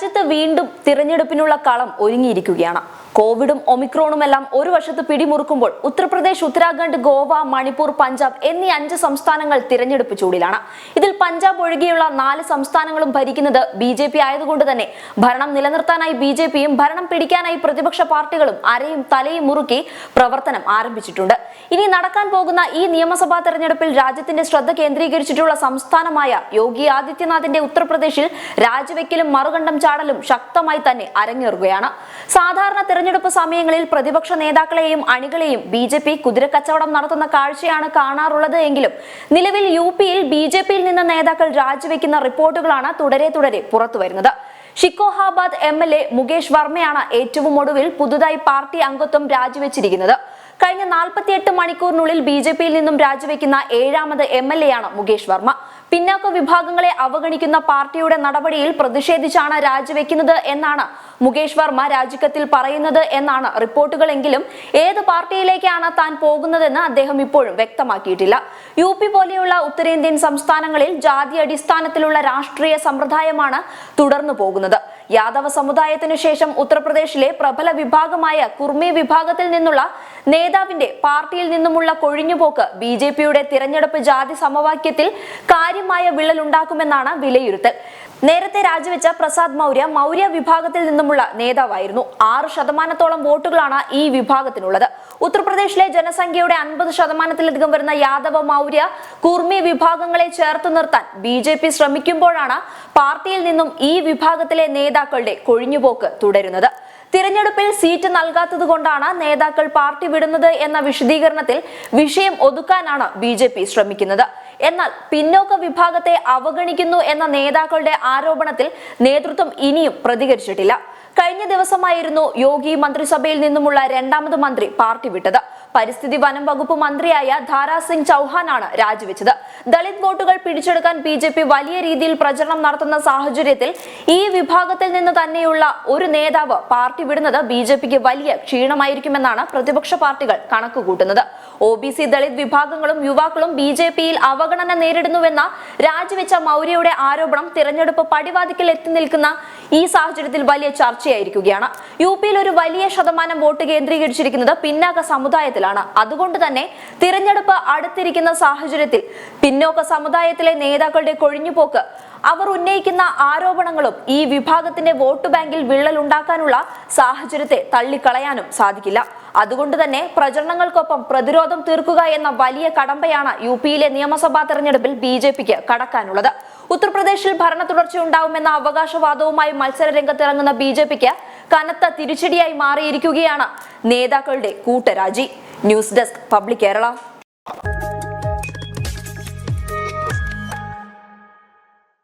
രാജ്യത്ത് വീണ്ടും തിരഞ്ഞെടുപ്പിനുള്ള കളം ഒരുങ്ങിയിരിക്കുകയാണ്. കോവിഡും ഒമിക്രോണും എല്ലാം ഒരു വശത്ത് പിടിമുറുക്കുമ്പോൾ ഉത്തർപ്രദേശ് ഉത്തരാഖണ്ഡ് ഗോവ മണിപ്പൂർ പഞ്ചാബ് എന്നീ അഞ്ച് സംസ്ഥാനങ്ങൾ തിരഞ്ഞെടുപ്പ് ചൂടിലാണ്. ഇതിൽ പഞ്ചാബ് ഒഴികെയുള്ള നാല് സംസ്ഥാനങ്ങളും ഭരിക്കുന്നത് ബി ജെ പി ആയതുകൊണ്ട് തന്നെ ഭരണം നിലനിർത്താനായി ബി ജെ പിയും ഭരണം പിടിക്കാനായി പ്രതിപക്ഷ പാർട്ടികളും അരയും തലയും മുറുക്കി പ്രവർത്തനം ആരംഭിച്ചിട്ടുണ്ട്. ഇനി നടക്കാൻ പോകുന്ന ഈ നിയമസഭാ തെരഞ്ഞെടുപ്പിൽ രാജ്യത്തിന്റെ ശ്രദ്ധ കേന്ദ്രീകരിച്ചിട്ടുള്ള സംസ്ഥാനമായ യോഗി ആദിത്യനാഥിന്റെ ഉത്തർപ്രദേശിൽ രാജിവെക്കലും മറുകണ്ഠം ചാടലും ശക്തമായി തന്നെ അരങ്ങേറുകയാണ്. സാധാരണ തെരഞ്ഞെടുപ്പ് സമയങ്ങളിൽ പ്രതിപക്ഷ നേതാക്കളെയും അണികളെയും ബി ജെ പി കുതിരക്കച്ചവടം നടത്തുന്ന കാഴ്ചയാണ് കാണാറുള്ളത് എങ്കിലും നിലവിൽ യു പിയിൽ ബി ജെ പിയിൽ നിന്ന് നേതാക്കൾ രാജിവെക്കുന്ന റിപ്പോർട്ടുകളാണ് തുടരെ തുടരെ പുറത്തുവരുന്നത്. Shikohabad M L A Mukesh വർമ്മയാണ് ഏറ്റവും ഒടുവിൽ പുതുതായി പാർട്ടി അംഗത്വം രാജിവെച്ചിരിക്കുന്നത്. കഴിഞ്ഞ നാൽപ്പത്തിയെട്ട് മണിക്കൂറിനുള്ളിൽ ബി ജെ പിയിൽ നിന്നും രാജിവെക്കുന്ന ഏഴാമത് എം എൽ എ ആണ് മുകേഷ് വർമ്മ. പിന്നാക്ക വിഭാഗങ്ങളെ അവഗണിക്കുന്ന പാർട്ടിയുടെ നടപടിയിൽ പ്രതിഷേധിച്ചാണ് രാജിവെക്കുന്നത് എന്നാണ് മുകേഷ് വർമ്മ രാജിക്കത്തിൽ പറയുന്നത് എന്നാണ് റിപ്പോർട്ടുകളെങ്കിലും ഏത് പാർട്ടിയിലേക്കാണ് താൻ പോകുന്നതെന്ന് അദ്ദേഹം ഇപ്പോഴും വ്യക്തമാക്കിയിട്ടില്ല. യു പി പോലെയുള്ള ഉത്തരേന്ത്യൻ സംസ്ഥാനങ്ങളിൽ ജാതി അടിസ്ഥാനത്തിലുള്ള രാഷ്ട്രീയ സമ്പ്രദായമാണ് തുടർന്നു പോകുന്നത്. യാദവ സമുദായത്തിനു ശേഷം ഉത്തർപ്രദേശിലെ പ്രബല വിഭാഗമായ കുർമി വിഭാഗത്തിൽ നിന്നുള്ള നേതാവിന്റെ പാർട്ടിയിൽ നിന്നുമുള്ള കൊഴിഞ്ഞുപോക്ക് ബി ജെ പിയുടെ തിരഞ്ഞെടുപ്പ് ജാതി സമവാക്യത്തിൽ കാര്യമായ വിള്ളലുണ്ടാക്കുമെന്നാണ് വിലയിരുത്തൽ. നേരത്തെ രാജിവെച്ച പ്രസാദ് മൗര്യ മൗര്യ വിഭാഗത്തിൽ നിന്നുമുള്ള നേതാവായിരുന്നു. ആറ് ശതമാനത്തോളം വോട്ടുകളാണ് ഈ വിഭാഗത്തിനുള്ളത്. ഉത്തർപ്രദേശിലെ ജനസംഖ്യയുടെ അൻപത് ശതമാനത്തിലധികം വരുന്ന യാദവ മൗര്യ കുർമി വിഭാഗങ്ങളെ ചേർത്ത് നിർത്താൻ ബി ജെ പി ശ്രമിക്കുമ്പോഴാണ് പാർട്ടിയിൽ നിന്നും ഈ വിഭാഗത്തിലെ നേതാക്കളുടെ കൊഴിഞ്ഞുപോക്ക് തുടരുന്നത്. തിരഞ്ഞെടുപ്പിൽ സീറ്റ് നൽകാത്തത് കൊണ്ടാണ് നേതാക്കൾ പാർട്ടി വിടുന്നത് എന്ന വിശദീകരണത്തിൽ വിഷയം ഒതുക്കാനാണ് ബി ശ്രമിക്കുന്നത്. എന്നാൽ പിന്നോക്ക വിഭാഗത്തെ അവഗണിക്കുന്നു എന്ന നേതാക്കളുടെ ആരോപണത്തിൽ നേതൃത്വം ഇനിയും പ്രതികരിച്ചിട്ടില്ല. കഴിഞ്ഞ ദിവസമായിരുന്നു യോഗി മന്ത്രിസഭയിൽ നിന്നുമുള്ള രണ്ടാമത് മന്ത്രി പാർട്ടി വിട്ടത്. പരിസ്ഥിതി വനം വകുപ്പ് മന്ത്രിയായ ധാരാ സിംഗ് ചൌഹാനാണ് രാജിവെച്ചത്. ദളിത് വോട്ടുകൾ പിടിച്ചെടുക്കാൻ ബി വലിയ രീതിയിൽ പ്രചരണം നടത്തുന്ന സാഹചര്യത്തിൽ ഈ വിഭാഗത്തിൽ നിന്ന് തന്നെയുള്ള ഒരു നേതാവ് പാർട്ടി വിടുന്നത് ബി വലിയ ക്ഷീണമായിരിക്കുമെന്നാണ് പ്രതിപക്ഷ പാർട്ടികൾ കണക്കുകൂട്ടുന്നത്. ഒ ബി സി ദളിത് വിഭാഗങ്ങളും യുവാക്കളും ബി ജെ പിയിൽ അവഗണന നേരിടുന്നുവെന്ന രാജിവെച്ച മൗര്യയുടെ ആരോപണം തിരഞ്ഞെടുപ്പ് പടിവാതിക്കൽ എത്തി നിൽക്കുന്ന ഈ സാഹചര്യത്തിൽ വലിയ ചർച്ചയായിരിക്കുകയാണ്. യു പിയിൽ ഒരു വലിയ ശതമാനം വോട്ട് കേന്ദ്രീകരിച്ചിരിക്കുന്നത് പിന്നാക്ക സമുദായത്തിലാണ്. അതുകൊണ്ട് തന്നെ തിരഞ്ഞെടുപ്പ് അടുത്തിരിക്കുന്ന സാഹചര്യത്തിൽ പിന്നോക്ക സമുദായത്തിലെ നേതാക്കളുടെ കൊഴിഞ്ഞുപോക്ക് അവർ ഉന്നയിക്കുന്ന ആരോപണങ്ങളും ഈ വിഭാഗത്തിന്റെ വോട്ട് ബാങ്കിൽ വിള്ളൽ ഉണ്ടാക്കാനുള്ള സാഹചര്യത്തെ തള്ളിക്കളയാനും സാധിക്കില്ല. അതുകൊണ്ട് തന്നെ പ്രചരണങ്ങൾക്കൊപ്പം പ്രതിരോധം തീർക്കുക എന്ന വലിയ കടമ്പയാണ് യു പിയിലെ നിയമസഭാ തെരഞ്ഞെടുപ്പിൽ ബി ജെ പിക്ക് കടക്കാനുള്ളത്. ഉത്തർപ്രദേശിൽ ഭരണ തുടർച്ച ഉണ്ടാവുമെന്ന അവകാശവാദവുമായി മത്സര രംഗത്തിറങ്ങുന്ന ബി ജെ പിക്ക് കനത്ത തിരിച്ചടിയായി മാറിയിരിക്കുകയാണ് നേതാക്കളുടെ കൂട്ടരാജി. News desk public Kerala.